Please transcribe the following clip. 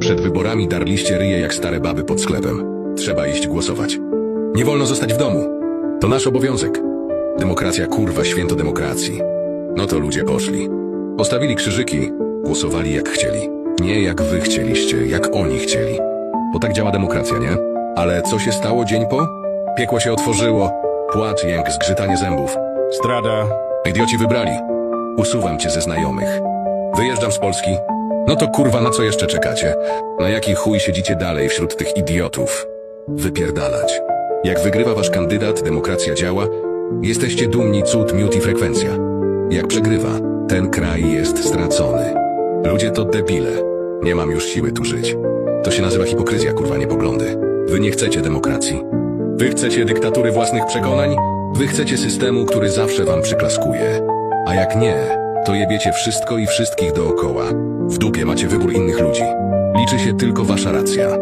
Przed wyborami darliście ryje jak stare baby pod sklepem. Trzeba iść głosować. Nie wolno zostać w domu. To nasz obowiązek. Demokracja kurwa, święto demokracji. No to ludzie poszli. Postawili krzyżyki, głosowali jak chcieli. Nie jak wy chcieliście, jak oni chcieli. Bo tak działa demokracja, nie? Ale co się stało dzień po? Piekło się otworzyło. Płacz, jęk, zgrzytanie zębów. Strada. Idioci wybrali. Usuwam cię ze znajomych. Wyjeżdżam z Polski. No to kurwa, na co jeszcze czekacie? Na jaki chuj siedzicie dalej wśród tych idiotów? Wypierdalać. Jak wygrywa wasz kandydat, demokracja działa, jesteście dumni, cud, miód i frekwencja. Jak przegrywa, ten kraj jest stracony. Ludzie to debile. Nie mam już siły tu żyć. To się nazywa hipokryzja, kurwa, nie poglądy. Wy nie chcecie demokracji. Wy chcecie dyktatury własnych przekonań? Wy chcecie systemu, który zawsze wam przyklaskuje. A jak nie, to jebiecie wszystko i wszystkich dookoła. W dupie macie wybór innych ludzi. Liczy się tylko wasza racja.